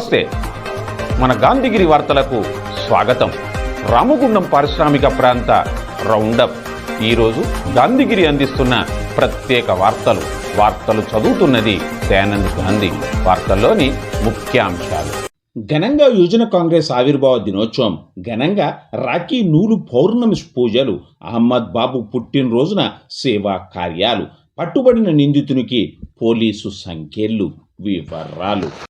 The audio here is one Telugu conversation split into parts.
నమస్తే. మన గాంధీగిరి వార్తలకు స్వాగతం. రామగుండం పారిశ్రామిక ప్రాంత రౌండప్. ఈరోజు గాంధీగిరి అందిస్తున్న ప్రత్యేక వార్తలు. వార్తలు చదువుతున్నది దయానంద్ గాంధీ. వార్తల్లోని ముఖ్యాంశాలు. ఘనంగా యువజన కాంగ్రెస్ ఆవిర్భావ దినోత్సవం. ఘనంగా రాఖీ నూలు పౌర్ణమి పూజలు. అహ్మద్ బాబు పుట్టినరోజున సేవా కార్యాలు. పట్టుబడిన నిందితునికి పోలీసు సంఖ్యలు. వివరాలు.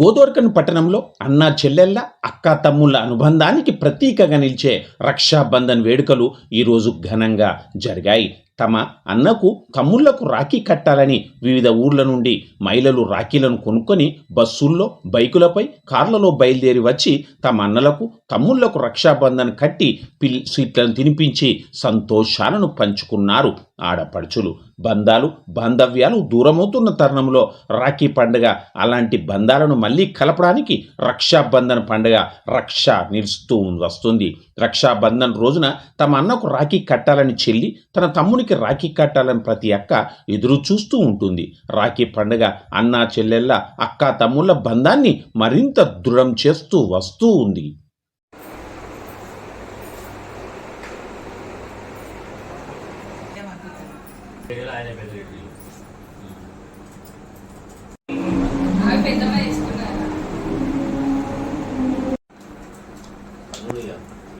గోదోర్కన్ పట్టణంలో అన్నా చెల్లెళ్ళ అక్క తమ్ముళ్ళ అనుబంధానికి ప్రతీకగా నిలిచే రక్షాబంధన్ వేడుకలు ఈరోజు ఘనంగా జరిగాయి. తమ అన్నకు తమ్ముళ్ళకు రాఖీ కట్టాలని వివిధ ఊర్ల నుండి మహిళలు రాఖీలను కొనుక్కొని బస్సుల్లో బైకులపై కార్లలో బయలుదేరి వచ్చి తమ అన్నలకు తమ్ముళ్ళకు రక్షాబంధన్ కట్టి పిల్ స్వీట్లను తినిపించి సంతోషాలను పంచుకున్నారు. ఆడపడుచులు బంధాలు బాంధవ్యాలు దూరమవుతున్న తరుణంలో రాఖీ పండుగ అలాంటి బంధాలను మళ్ళీ కలపడానికి రక్షాబంధన్ పండుగ రక్ష నిలుస్తూ వస్తుంది. రక్షాబంధన్ రోజున తమ అన్నకు రాఖీ కట్టాలని చెల్లి తన తమ్మునికి రాఖీ కట్టాలని ప్రతి అక్క ఎదురు చూస్తూ ఉంటుంది. రాఖీ పండుగ అన్నా చెల్లెళ్ళ అక్క తమ్ముళ్ళ బంధాన్ని మరింత దృఢం చేస్తూ వస్తూ ఉంది.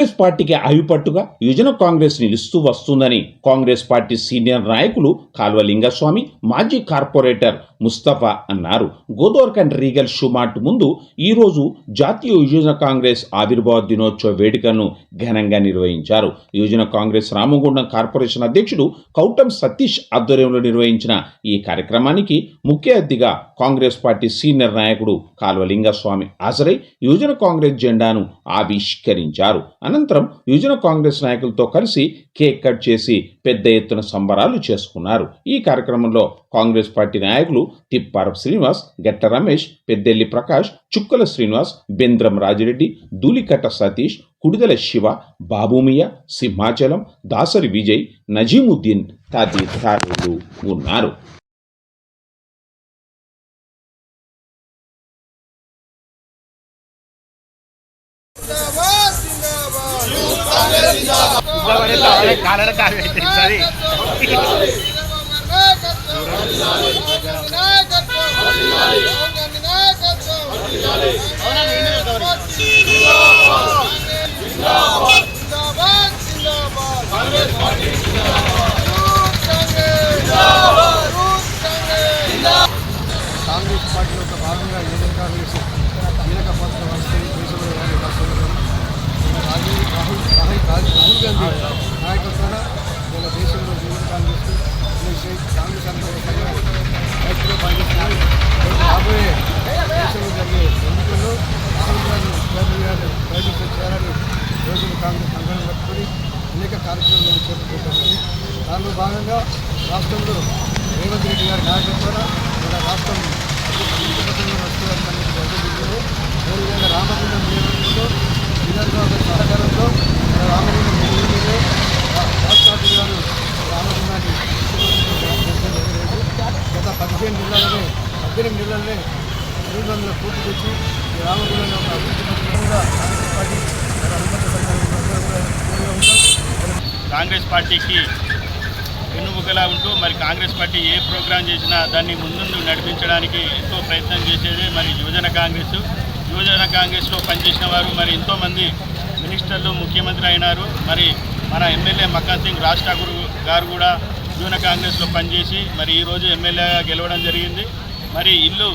కాంగ్రెస్ పార్టీకి ఆయుపట్టుగా యువజన కాంగ్రెస్ నిలుస్తూ వస్తుందని కాంగ్రెస్ పార్టీ సీనియర్ నాయకులు కాల్వ లింగస్వామి మాజీ కార్పొరేటర్ ముస్తఫా అన్నారు. గోదోర్కన్ రీగల్ షుమాట్ ముందు ఈరోజు జాతీయ యువజన కాంగ్రెస్ ఆవిర్భావ దినోత్సవ వేడుకను ఘనంగా నిర్వహించారు. యువజన కాంగ్రెస్ రామగుండం కార్పొరేషన్ అధ్యక్షుడు కౌటం సతీష్ ఆధ్వర్యంలో నిర్వహించిన ఈ కార్యక్రమానికి ముఖ్య అతిథిగా కాంగ్రెస్ పార్టీ సీనియర్ నాయకుడు కాల్వలింగస్వామి హాజరై యువజన కాంగ్రెస్ జెండాను ఆవిష్కరించారు. అనంతరం యువజన కాంగ్రెస్ నాయకులతో కలిసి కేక్ కట్ చేసి పెద్ద ఎత్తున సంబరాలు చేసుకున్నారు. ఈ కార్యక్రమంలో కాంగ్రెస్ పార్టీ నాయకులు తిప్పారపు శ్రీనివాస్ గట్ట రమేష్ పెద్దెల్లి ప్రకాష్ చుక్కల శ్రీనివాస్ బెంద్రం రాజిరెడ్డి దూలికట్ట సతీష్ కుడిదల శివ బాబుమియ సింహాచలం దాసరి విజయ్ నజీముద్దీన్ తదితరులు ఉన్నారు కాంగ్రెస్ రాబోయే దేశంలో జరిగే ఎన్నికల్లో రాహుల్ గాంధీ గారిని బయటకు చేయాలని రోజులు కాంగ్రెస్ సంఘటన పట్టుకొని అనేక కార్యక్రమాలు చేపట్టుకుంటామని దానిలో భాగంగా రాష్ట్రంలో రేవంత్ రెడ్డి గారి నాయకత్వాన మన రాష్ట్రం ముఖ్యమంత్రి అదేవిధంగా రామగుండం నియోజకవర్గంలో విధానసభ సహకారంలో మన నియోజకవర్గంలో రాష్ట్రపతి గారు గత పదిహేను పద్దెనిమిది నెలలనే మూడు వందల పూర్తి తెచ్చి ఈ ఒక అభివృద్ధి కాంగ్రెస్ పార్టీ కాంగ్రెస్ పార్టీకి వెన్నుముకలా ఉంటూ మరి కాంగ్రెస్ పార్టీ ఏ ప్రోగ్రాం చేసినా దాన్ని ముందుందు నడిపించడానికి ఎంతో ప్రయత్నం చేసేది మరి యువజన కాంగ్రెస్. యువజన కాంగ్రెస్లో పనిచేసిన వారు మరి ఎంతోమంది మినిస్టర్లు ముఖ్యమంత్రి అయినారు. మరి మన ఎమ్మెల్యే మక్కా సింగ్ రాజ్ ఠాకూర్ గారు కూడా యువజన కాంగ్రెస్లో పనిచేసి మరి ఈరోజు ఎమ్మెల్యేగా గెలవడం జరిగింది. మరి ఇల్లు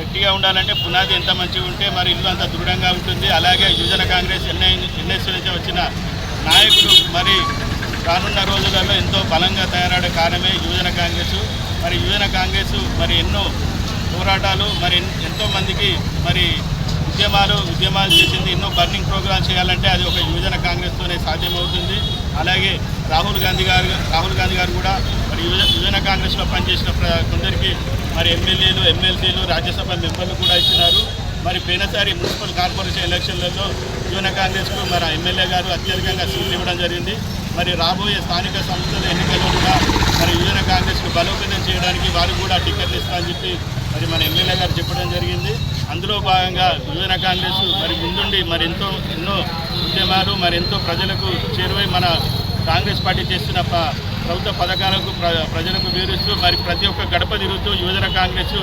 గట్టిగా ఉండాలంటే పునాది ఎంత మంచిగా ఉంటే మరి ఇల్లు అంత దృఢంగా ఉంటుంది. అలాగే యువజన కాంగ్రెస్ ఎన్ఐ ఎన్ఎస్ నుంచి వచ్చిన నాయకులు మరి రానున్న రోజులలో ఎంతో బలంగా తయారాడే కారణమే యువజన కాంగ్రెస్. మరి యువజన కాంగ్రెస్ మరి ఎన్నో పోరాటాలు మరి ఎంతోమందికి ఎంతో మందికి మరి ఉద్యమాలు ఉద్యమాలు చేసింది ఎన్నో బర్నింగ్ ప్రోగ్రామ్స్ చేయాలంటే అది ఒక యువజన కాంగ్రెస్తోనే సాధ్యమవుతుంది. అలాగే రాహుల్ గాంధీ గారు రాహుల్ గాంధీ గారు కూడా మరి యువజన కాంగ్రెస్లో పనిచేసిన ప్ర- కొందరికి మరి ఎమ్మెల్యేలు ఎమ్మెల్సీలు రాజ్యసభ మెంబర్లు కూడా ఇచ్చినారు. మరి పోయినసారి మున్సిపల్ కార్పొరేషన్ ఎలక్షన్లలో యువన కాంగ్రెస్కు మరి ఎమ్మెల్యే గారు అత్యధికంగా సీట్లు ఇవ్వడం జరిగింది. మరి రాబోయే స్థానిక సంస్థల ఎన్నికల్లో కూడా మరి యువన కాంగ్రెస్కు బలోపేతం చేయడానికి వారు కూడా టికెట్లు ఇస్తామని చెప్పి మరి మన ఎమ్మెల్యే గారు చెప్పడం జరిగింది. అందులో భాగంగా యువన కాంగ్రెస్ మరి ముందుండి మరి ఎంతో ఎన్నో ఉద్యమాలు మరి ఎంతో ప్రజలకు చేరువై మన కాంగ్రెస్ పార్టీ చేస్తున్న ప- ప్రభుత్వ పథకాలకు ప్రజలకు వివరిస్తూ మరి ప్రతి ఒక్క గడప తిరుగుతూ యువజన కాంగ్రెస్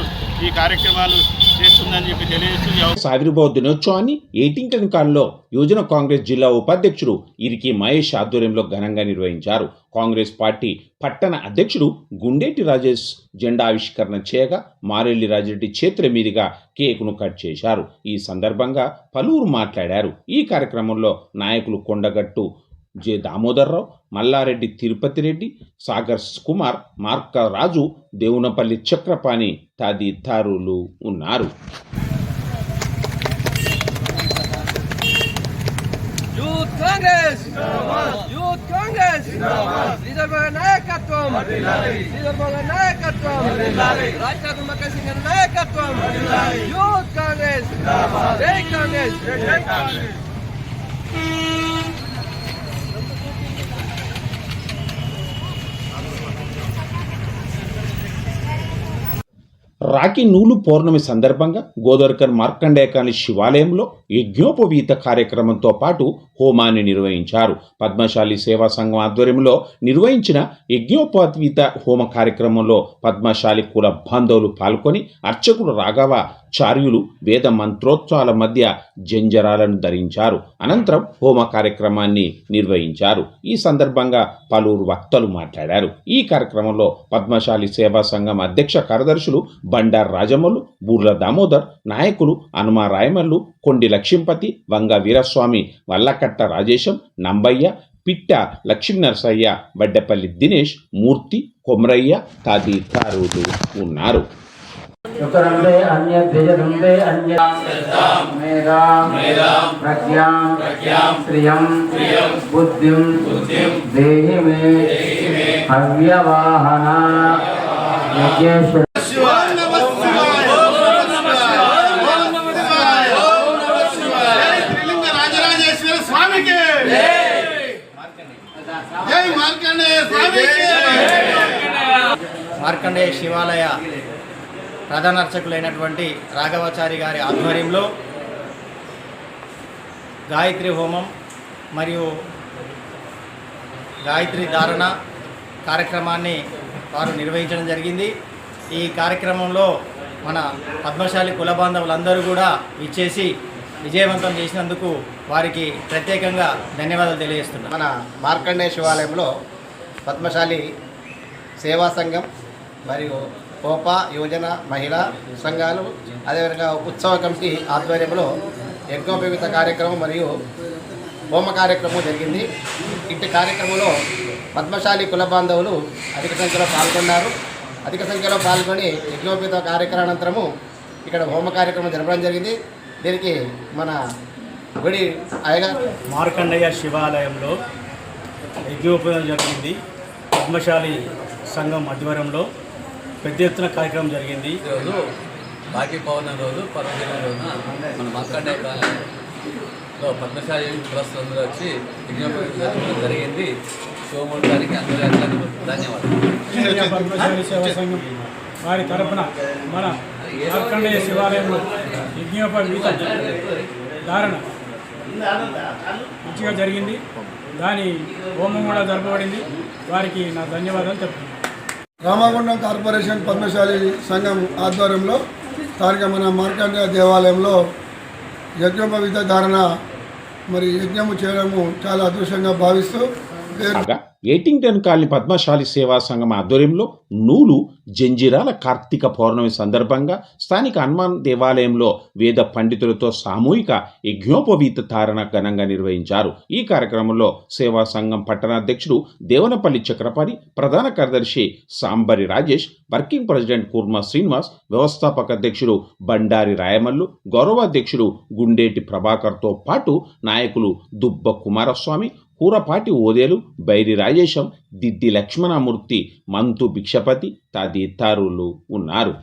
ఈ కార్యక్రమాలు చేస్తుందని చెప్పి తెలియజేస్తూ ఆవిర్భావ దినోత్సవాన్ని ఎయిటింగ్టన్ కాల్లో యువజన కాంగ్రెస్ జిల్లా ఉపాధ్యక్షుడు ఇరికి మహేష్ ఆధ్వర్యంలో ఘనంగా నిర్వహించారు. కాంగ్రెస్ పార్టీ పట్టణ అధ్యక్షుడు గుండేటి రాజేష్ జెండా ఆవిష్కరణ చేయగా మారెల్లి రాజరెడ్డి చేతుల మీదుగా కేకును కట్ చేశారు. ఈ సందర్భంగా పలువురు మాట్లాడారు. ఈ కార్యక్రమంలో నాయకులు కొండగట్టు జె దామోదర్రావు మల్లారెడ్డి తిరుపతి రెడ్డి సాగర్ కుమార్ మార్క రాజు దేవునపల్లి చక్రపాణి తదితరులు ఉన్నారు. యూత్ కాంగ్రెస్! యూత్ కాంగ్రెస్! నాయకత్వం! నాయకత్వం! రాజ్ ఠాకూర్ సింగ్ నాయకత్వం! యూత్ కాంగ్రెస్! జై కాంగ్రెస్! రాఖీ నూలు పౌర్ణమి సందర్భంగా గోదర్కర్ మార్కండేకాని శివాలయంలో యజ్ఞోపవీత కార్యక్రమంతో పాటు హోమాన్ని నిర్వహించారు. పద్మశాలి సేవా సంఘం ఆధ్వర్యంలో నిర్వహించిన యజ్ఞోపవీత హోమ కార్యక్రమంలో పద్మశాలి కుల బాంధవులు పాల్గొని అర్చకుడు రాఘవ చార్యులు వేద మంత్రోత్సవాల మధ్య జంజరాలను ధరించారు. అనంతరం హోమ కార్యక్రమాన్ని నిర్వహించారు. ఈ సందర్భంగా పలువురు వక్తలు మాట్లాడారు. ఈ కార్యక్రమంలో పద్మశాలి సేవా సంఘం అధ్యక్ష కార్యదర్శులు బండార్ రాజమల్లు బూర్ల దామోదర్ నాయకులు హనుమ రాయమల్లు కొండి లక్ష్మీపతి వంగ వీరస్వామి వల్లకట్ట రాజేశం నంబయ్య పిట్ట లక్ష్మీనరసయ్య వడ్డపల్లి దినేష్ మూర్తి కొమరయ్య తదితరులు ఉన్నారు. ఉత్తరంబే అన్య ద్విజదుంబే అన్య మేధాం ప్రజ్ఞాం శ్రియం బుద్ధిం దేహి మే హవ్యవాహన యజ్ఞేశ్వర మార్కండేయ శివాలయ ప్రధానార్చకులైనటువంటి రాఘవాచారి గారి ఆధ్వర్యంలో గాయత్రి హోమం మరియు గాయత్రి ధారణ కార్యక్రమాన్ని వారు నిర్వహించడం జరిగింది. ఈ కార్యక్రమంలో మన పద్మశాలి కుల బాంధవులందరూ కూడా ఇచ్చేసి విజయవంతం చేసినందుకు వారికి ప్రత్యేకంగా ధన్యవాదాలు తెలియజేస్తున్నాను మన మార్కండేయ శివాలయంలో పద్మశాలి సేవా సంఘం మరియు కోప యువజన మహిళా సంఘాలు అదేవిధంగా ఉత్సవ కమిటీ ఆధ్వర్యంలో యజ్ఞోపయుక్త కార్యక్రమం మరియు హోమ కార్యక్రమం జరిగింది. ఇట్టి కార్యక్రమంలో పద్మశాలి కుల బాంధవులు అధిక సంఖ్యలో పాల్గొన్నారు. అధిక సంఖ్యలో పాల్గొని యజ్ఞోపేత కార్యక్రమానంతరము ఇక్కడ హోమ కార్యక్రమం జరపడం జరిగింది. దీనికి మన గుడి అయ్యగా మార్కండేయ శివాలయంలో యజ్ఞోపేతం జరిగింది. పద్మశాలి సంఘం ఆధ్వర్యంలో. పెద్ద ఎత్తున కార్యక్రమం జరిగింది. రోజు బాకీ పౌర్ణమి రోజు పర్వదినం రోజున మన మార్కండే కాలంలో పద్మశాలి కులస్తులందరూ వచ్చి విజ్ఞాపనం జరిగింది. గారికి అందరూ ధన్యవాదాలు. పద్మశాలి సేవా సంఘం వారి తరపున మన మార్కండేయ శివాలయంలో యజ్ఞోపవీత ధారణ మంచిగా జరిగింది. దాని హోమం కూడా జరపబడింది. వారికి నా ధన్యవాదాలు చెప్తున్నాను రామగుండం కార్పొరేషన్ పద్మశాలి సంఘం ఆధ్వర్యంలో స్థానిక మన మార్కండేయ దేవాలయంలో యజ్ఞోపవిత ధారణ మరి యజ్ఞము చేయడము చాలా అదృష్టంగా భావిస్తూ కాగా ఎయిటింగ్టన్ కాలనీ పద్మశాలి సేవా సంఘం ఆధ్వర్యంలో నూలు జంజిరాల కార్తీక పౌర్ణమి సందర్భంగా స్థానిక హనుమాన్ దేవాలయంలో వేద పండితులతో సామూహిక యజ్ఞోపవీత ధారణ ఘనంగా నిర్వహించారు. ఈ కార్యక్రమంలో సేవా సంఘం పట్టణాధ్యక్షుడు దేవనపల్లి చక్రపాణి ప్రధాన కార్యదర్శి సాంబరి రాజేష్ వర్కింగ్ ప్రెసిడెంట్ కుర్మా శ్రీనివాస్ వ్యవస్థాపక అధ్యక్షుడు బండారి రాయమల్లు గౌరవాధ్యక్షుడు గుండేటి ప్రభాకర్తో పాటు నాయకులు దుబ్బ కుమారస్వామి కూరపాటి ఓదేలు బైరి రాజేశం దిద్ది లక్ష్మణమూర్తి మంతు భిక్షపతి తదితరులు ఉన్నారు.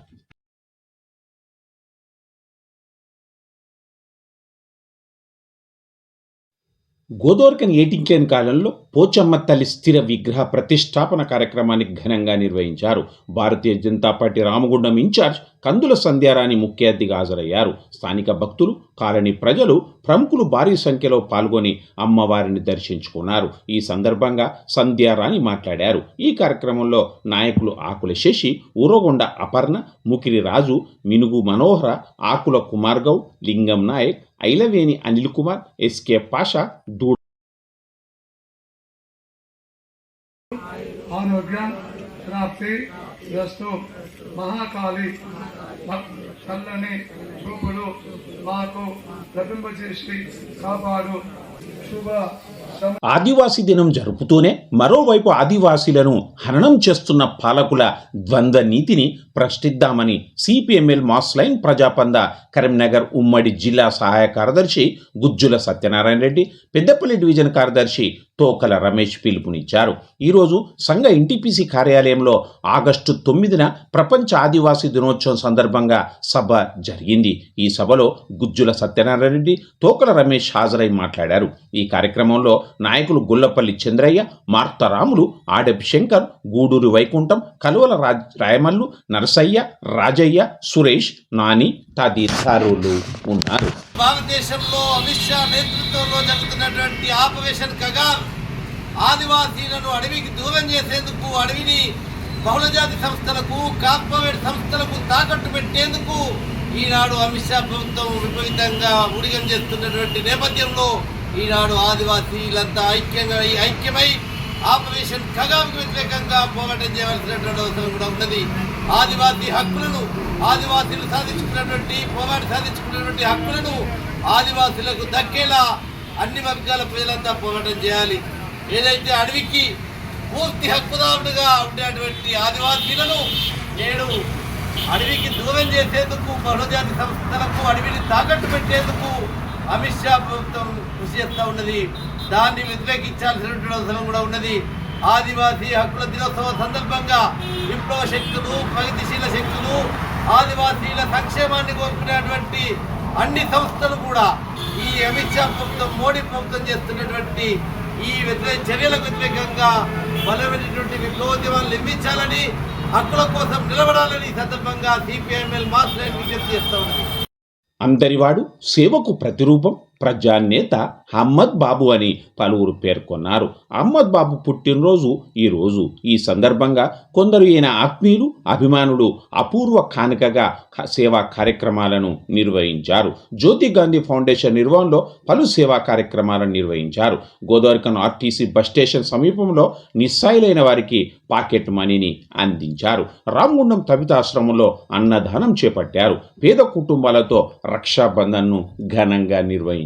గోదోర్కన్ ఏటింకేన్ కాలంలో పోచమ్మ తల్లి స్థిర విగ్రహ ప్రతిష్టాపన కార్యక్రమాన్ని ఘనంగా నిర్వహించారు. భారతీయ జనతా పార్టీ రామగుండం ఇన్ఛార్జ్ కందుల సంధ్యారాణి ముఖ్య అతిథిగా హాజరయ్యారు. స్థానిక భక్తులు కాలనీ ప్రజలు ప్రముఖులు భారీ సంఖ్యలో పాల్గొని అమ్మవారిని దర్శించుకున్నారు. ఈ సందర్భంగా సంధ్యారాణి మాట్లాడారు. ఈ కార్యక్రమంలో నాయకులు ఆకుల శశి ఊరగొండ అపర్ణ ముకిరి రాజు మినుగు మనోహర ఆకుల కుమార్గౌ లింగం నాయక్ ఐలవేని అనిల్ కుమార్ ఎస్కే పాషా దూ ఆరోగ్యం ప్రాప్తి వస్తు మహాకాళి చల్లని చూపులు మాకు లభింపచేసి కాపాడు. శుభ ఆదివాసీ దినం జరుపుతూనే మరోవైపు ఆదివాసీలను హననం చేస్తున్న పాలకుల ద్వంద్వ నీతిని ప్రశ్నిద్దామని CPML mass line Prajapantha Karimnagar ఉమ్మడి జిల్లా సహాయ కార్యదర్శి గుజ్జుల సత్యనారాయణ రెడ్డి పెద్దపల్లి డివిజన్ కార్యదర్శి తోకల రమేష్ పిలుపునిచ్చారు. ఈరోజు సంఘ ఎన్టీపీసీ కార్యాలయంలో ఆగస్టు తొమ్మిదిన ప్రపంచ ఆదివాసీ దినోత్సవం సందర్భంగా సభ జరిగింది. ఈ సభలో గుజ్జుల సత్యనారాయణ రెడ్డి తోకల రమేష్ హాజరై మాట్లాడారు. ఈ కార్యక్రమంలో నాయకులు గుల్లపల్లి చంద్రయ్య మార్తరాములు ఆడెప్ శంకర్ గూడూరు వైకుంఠం కలువల రాజ్ రాయమల్లు నరసయ్య రాజయ్య సురేష్ నాని తదితరులు ఉన్నారు. భారతదేశంలో అమిత్ షా నేతృత్వంలో జరుగుతున్నటువంటి ఆపరేషన్ కగార్ ఆదివాసీలను అడవికి దూరం చేసేందుకు అడవిని బహుళజాతి సంస్థలకు కార్పొరేట్ సంస్థలకు తాకట్టు పెట్టేందుకు ఈనాడు అమిత్ షా ప్రభుత్వం విపరీతంగా ఉడిగం చేస్తున్నటువంటి నేపథ్యంలో ఈనాడు ఆదివాసీలంతా ఐక్యంగా ఐక్యమై ఆపరేషన్ కగాకు వ్యతిరేకంగా పోరాటం చేయవలసినటువంటి అవసరం కూడా ఉన్నది. ఆదివాసీ హక్కులను ఆదివాసీలు సాధించుకున్నటువంటి పోరాటి సాధించుకున్నటువంటి హక్కులను ఆదివాసీలకు దక్కేలా అన్ని వర్గాల ప్రజలంతా పోరాటం చేయాలి. ఏదైతే అడవికి పూర్తి హక్కుదారుడుగా ఉండేటువంటి ఆదివాసీలను నేడు అడవికి దూరం చేసేందుకు బహుళజాతి సంస్థలకు అడవిని తాకట్టు పెట్టేందుకు అమిత్ షా ప్రభుత్వం కృషి చేస్తూ ఉన్నది. దాన్ని వ్యతిరేకించాల్సినటువంటి అవసరం కూడా ఉన్నది. ఆదివాసీ హక్కుల దినోత్సవం సందర్భంగా విప్లవ శక్తులు ప్రగతిశీల శక్తులు ఆదివాసీల సంక్షేమాన్ని కోరుకునేటువంటి అన్ని సంస్థలు కూడా ఈ అమిత్ షా ప్రభుత్వం మోడీ ప్రభుత్వం చేస్తున్నటువంటి ఈ వ్యతిరేక చర్యలకు వ్యతిరేకంగా బలమైనటువంటి విప్లవోద్యమాలు నిర్మించాలని హక్కుల కోసం నిలబడాలని సందర్భంగా సిపిఐఎంఎల్ మాస్ విజ్ఞప్తి చేస్తా ఉంది. అందరివాడు సేవకు ప్రతిరూపం. ప్రజానేత అహ్మద్ బాబు అని పలువురు పేర్కొన్నారు. అహ్మద్ బాబు పుట్టినరోజు ఈరోజు ఈ సందర్భంగా కొందరు ఈయన ఆత్మీయులు అభిమానులు అపూర్వ కానుకగా సేవా కార్యక్రమాలను నిర్వహించారు. జ్యోతి గాంధీ ఫౌండేషన్ నిర్వహణలో పలు సేవా కార్యక్రమాలను నిర్వహించారు. గోదావరికన్ ఆర్టీసీ బస్ స్టేషన్ సమీపంలో నిస్సాయిలైన వారికి పాకెట్ మనీని అందించారు. రామగుండం తవితాశ్రమంలో అన్నదానం చేపట్టారు. పేద కుటుంబాలతో రక్షాబంధన్ను ఘనంగా నిర్వహించారు.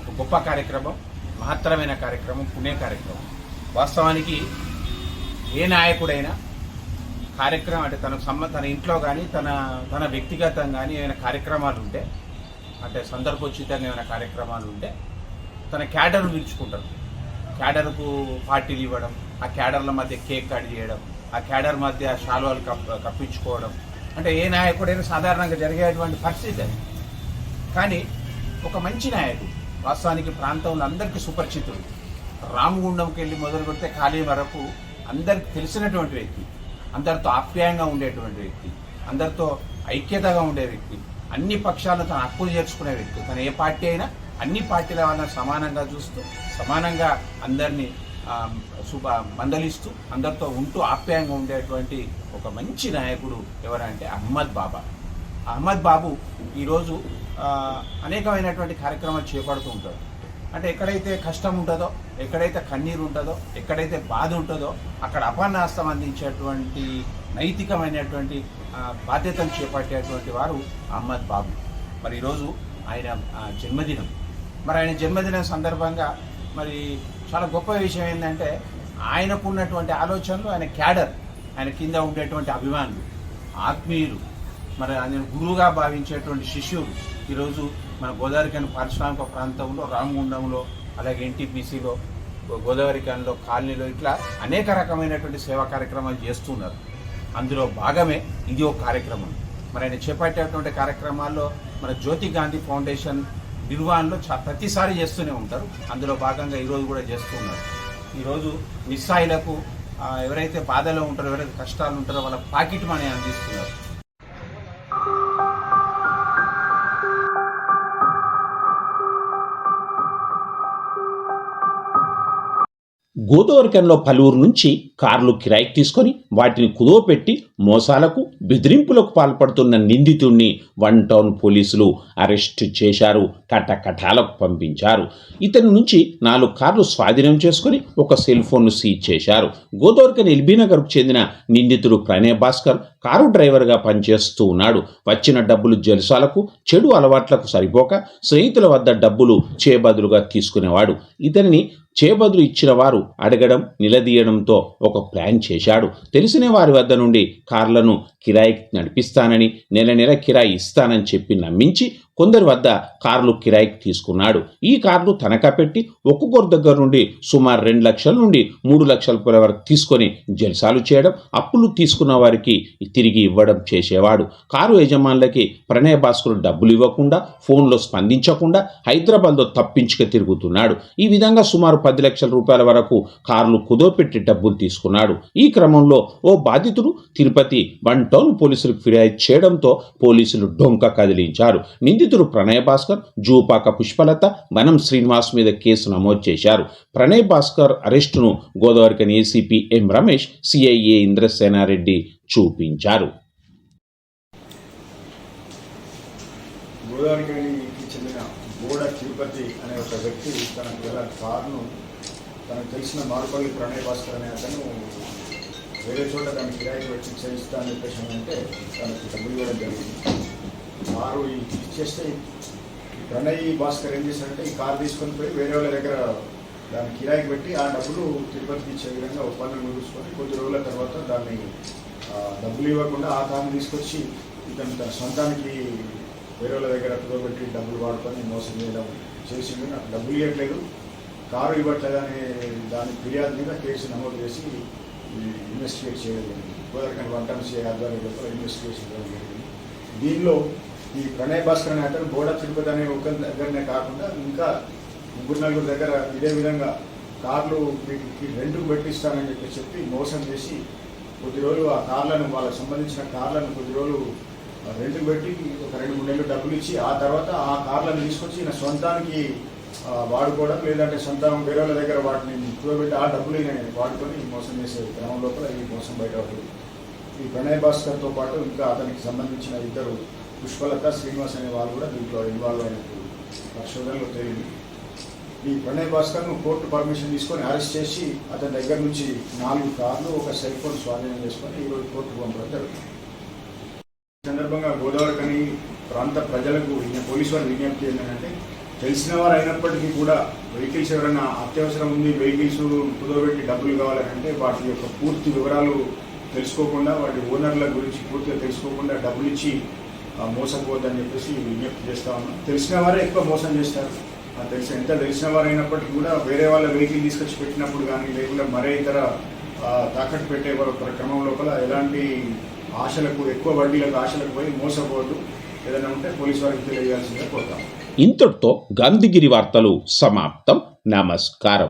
ఒక గొప్ప కార్యక్రమం మహత్తరమైన కార్యక్రమం పుణ్య కార్యక్రమం. వాస్తవానికి ఏ నాయకుడైనా కార్యక్రమం అంటే తనకు సంబంధ తన ఇంట్లో కానీ తన తన వ్యక్తిగతం కానీ ఏమైనా కార్యక్రమాలు ఉంటే అంటే సందర్భోచితంగా ఏమైనా కార్యక్రమాలు ఉంటే తన క్యాడర్ను పిలుచుకుంటారు. క్యాడర్కు పార్టీలు ఇవ్వడం ఆ క్యాడర్ల మధ్య కేక్ కట్ చేయడం ఆ క్యాడర్ మధ్య శాలువాలు కప్ కప్పించుకోవడం. అంటే ఏ నాయకుడైనా సాధారణంగా జరిగేటువంటి పరిస్థితి అది. కానీ ఒక మంచి నాయకుడు వాస్తవానికి ప్రాంతంలో అందరికీ సుపరిచితుడు. రామగుండంకి వెళ్ళి మొదలు పెడితే ఖాళీ వరకు అందరికి తెలిసినటువంటి వ్యక్తి అందరితో ఆప్యాయంగా ఉండేటువంటి వ్యక్తి అందరితో ఐక్యతగా ఉండే వ్యక్తి అన్ని పక్షాలను తన హక్కులు చేర్చుకునే వ్యక్తి. తన ఏ పార్టీ అయినా అన్ని పార్టీల వాళ్ళని సమానంగా చూస్తూ సమానంగా అందరినీ శుభ మందలిస్తూ అందరితో ఉంటూ ఆప్యాయంగా ఉండేటువంటి ఒక మంచి నాయకుడు ఎవరంటే అహ్మద్ బాబా. అహ్మద్ బాబు ఈరోజు అనేకమైనటువంటి కార్యక్రమాలు చేపడుతూ ఉంటాడు. అంటే ఎక్కడైతే కష్టం ఉంటుందో ఎక్కడైతే కన్నీరు ఉంటుందో ఎక్కడైతే బాధ ఉంటుందో అక్కడ అపన్నాస్తం అందించేటువంటి నైతికమైనటువంటి బాధ్యతలు చేపట్టేటువంటి వారు అహ్మద్ బాబు. మరి ఈరోజు ఆయన జన్మదినం. మరి ఆయన జన్మదినం సందర్భంగా మరి చాలా గొప్ప విషయం ఏంటంటే ఆయనకు ఉన్నటువంటి ఆలోచనలు ఆయన క్యాడర్ ఆయన కింద ఉండేటువంటి అభిమానులు ఆత్మీయులు మరి ఆయన గురువుగా భావించేటువంటి శిష్యులు. ఈరోజు మన గోదావరికని పారిశ్రామిక ప్రాంతంలో రామగుండంలో అలాగే ఎన్టీపీసీలో గోదావరికన్లో కాలనీలో ఇట్లా అనేక రకమైనటువంటి సేవా కార్యక్రమాలు చేస్తున్నారు. అందులో భాగమే ఇది ఒక కార్యక్రమం. మరి ఆయన చేపట్టేటువంటి కార్యక్రమాల్లో మన జ్యోతి గాంధీ ఫౌండేషన్ నిర్వహణలో చా ప్రతిసారి చేస్తూనే ఉంటారు. అందులో భాగంగా ఈరోజు కూడా చేస్తూ ఉన్నారు. ఈరోజు నిస్సాయిలకు ఎవరైతే బాధలో ఉంటారో ఎవరైతే కష్టాలు ఉంటారో వాళ్ళ పాకెట్ మనీ అందిస్తున్నారు. గోదావరికంలో పలువురు నుంచి కార్లు కిరాయికి తీసుకొని వాటిని కుదవపెట్టి మోసాలకు బెదిరింపులకు పాల్పడుతున్న నిందితుడిని వన్ టౌన్ పోలీసులు అరెస్ట్ చేశారు కటకటాలకు పంపించారు. ఇతని నుంచి నాలుగు కార్లు స్వాధీనం చేసుకొని ఒక సెల్ ఫోన్ను సీజ్ చేశారు. గోదావరికన్ ఎల్బీనగర్కు చెందిన నిందితుడు ప్రణయ్ భాస్కర్ కారు డ్రైవర్గా పనిచేస్తూ ఉన్నాడు. వచ్చిన డబ్బులు జల్సాలకు చెడు అలవాట్లకు సరిపోక స్నేహితుల వద్ద డబ్బులు చేబదులుగా తీసుకునేవాడు. ఇతనిని చేబదులు ఇచ్చిన వారు అడగడం నిలదీయడంతో ఒక ప్లాన్ చేశాడు. తెలిసిన వారి వద్ద నుండి కార్లను కిరాయికి నడిపిస్తానని నెల నెల కిరాయి ఇస్తానని చెప్పి నమ్మించి కొందరి వద్ద కార్లు కిరాయికి తీసుకున్నాడు. ఈ కార్లు తనఖా పెట్టి ఒక్కొక్కరి దగ్గర నుండి సుమారు రెండు లక్షల నుండి మూడు లక్షల రూపాయల వరకు తీసుకొని జల్సాలు చేయడం అప్పులు తీసుకున్న వారికి తిరిగి ఇవ్వడం చేసేవాడు. కారు యజమానులకి ప్రణయ భాస్కర్ డబ్బులు ఇవ్వకుండా ఫోన్లో స్పందించకుండా హైదరాబాద్లో తప్పించుక తిరుగుతున్నాడు. ఈ విధంగా సుమారు పది లక్షల రూపాయల వరకు కార్లు కుదోపెట్టి డబ్బులు తీసుకున్నాడు. ఈ క్రమంలో ఓ బాధితుడు తిరుపతి వన్ టౌన్ పోలీసులకు ఫిర్యాదు చేయడంతో పోలీసులు డొంక కదిలించారు. నింది నిందితుడు ప్రణయ్ భాస్కర్ జూపాక పుష్పలత వనం శ్రీనివాస్ మీద కేసు నమోదు చేశారు. ప్రణయ్ భాస్కర్ అరెస్టును Godavarikhani ACP M Ramesh CIA Indrasena Reddy చూపించారు. గోదావరికి చెందిన గోడ తిరుపతి అనే ఒక వ్యక్తి తన గల కారును తనకు తెలిసిన మారుపల్లి ప్రణయ్ భాస్కర్ అనే అతను వేరే చోట దాన్ని కిరాయికి వచ్చి చేయిస్తా అని చెప్పేసి అంటే తనకు డబ్బులు ఇవ్వడం జరిగింది. కారు ఇచ్చేస్తే ప్రణయ్ భాస్కర్ ఏం చేశారంటే ఈ కారు తీసుకొని పోయి వేరే వాళ్ళ దగ్గర దాన్ని కిరాయికి పెట్టి ఆ డబ్బులు తిరుపతికి ఇచ్చే విధంగా ఒప్పందం కుదుర్చుకొని కొద్ది రోజుల తర్వాత దాన్ని డబ్బులు ఇవ్వకుండా ఆ కారుని తీసుకొచ్చి ఇతను తన సొంతానికి వేరే వాళ్ళ దగ్గర కుదరబెట్టి డబ్బులు వాడుకొని మోసం చేయడం చేసింది నాకు డబ్బులు ఇవ్వట్లేదు. కారు ఇవ్వట్లేదు అనే దాని ఫిర్యాదు మీద కేసు నమోదు చేసి ఇన్వెస్టిగేట్ చేయడం జరిగింది. గోదావరి వంటం సిఐ ఆధ్వర్యంలో ఇన్వెస్టిగేషన్ చేయడం జరిగింది. దీనిలో ఈ ప్రణయ్ భాస్కర్ అనే అతను బోడ తిరుపతి అనే ఒక దగ్గరనే కాకుండా ఇంకా ముగ్గురు నలుగురు దగ్గర ఇదే విధంగా కార్లు మీకు రెంట్కు పెట్టిస్తానని చెప్పి చెప్పి మోసం చేసి కొద్ది రోజులు ఆ కార్లను వాళ్ళకి సంబంధించిన కార్లను కొద్ది రోజులు రెంట్ పెట్టి ఒక రెండు మూడు నెలలు డబ్బులు ఇచ్చి ఆ తర్వాత ఆ కార్లను తీసుకొచ్చి ఈయన సొంతానికి వాడుకోవడం లేదంటే సొంతం వేరే వాళ్ళ దగ్గర వాటిని కూడబెట్టి ఆ డబ్బులు ఈయన వాడుకొని మోసం చేసే క్రమం లోపల ఈ మోసం బయట ఈ ప్రణయ్ భాస్కర్తో పాటు ఇంకా అతనికి సంబంధించిన ఇద్దరు పుష్పలత శ్రీనివాస్ అనే వాళ్ళు కూడా దీంట్లో ఇన్వాల్వ్ అయినట్టు పరిశోధనలో తేలింది. ఈ ప్రణయ్ భాస్కర్ను కోర్టు పర్మిషన్ తీసుకొని అరెస్ట్ చేసి అతని దగ్గర నుంచి నాలుగు కార్లు ఒక సెల్ ఫోన్ స్వాధీనం చేసుకొని ఈరోజు కోర్టుకు పంపడం జరుగుతుంది. ఈ సందర్భంగా గోదావరి కని ప్రాంత ప్రజలకు పోలీసు వారి విజ్ఞప్తి ఏంటంటే తెలిసిన వారు అయినప్పటికీ కూడా వెహికల్స్ ఎవరైనా అత్యవసరం ఉంది వెహికల్స్ కుదవబెట్టి డబ్బులు కావాలంటే వాటి యొక్క పూర్తి వివరాలు తెలుసుకోకుండా వాటి ఓనర్ల గురించి పూర్తిగా తెలుసుకోకుండా డబ్బులు ఇచ్చి మోసపోవద్దని చెప్పేసి విజ్ఞప్తి చేస్తా ఉన్నాం. తెలిసిన వారే ఎక్కువ మోసం చేస్తారు. తెలిసి ఎంత తెలిసిన వారు అయినప్పటికీ కూడా వేరే వాళ్ళ వెహికల్ తీసుకొచ్చి పెట్టినప్పుడు కానీ లేకుండా మరే ఇతర తాకట్టు పెట్టే ఒక క్రమం లోపల ఎలాంటి ఆశలకు ఎక్కువ వడ్డీలకు ఆశలకు పోయి మోసపోవద్దు. ఏదైనా ఉంటే పోలీసు వారికి తెలియజేయాల్సిందే కోరుతాం ఇంతటితో గాంధీగిరి వార్తలు సమాప్తం. నమస్కారం.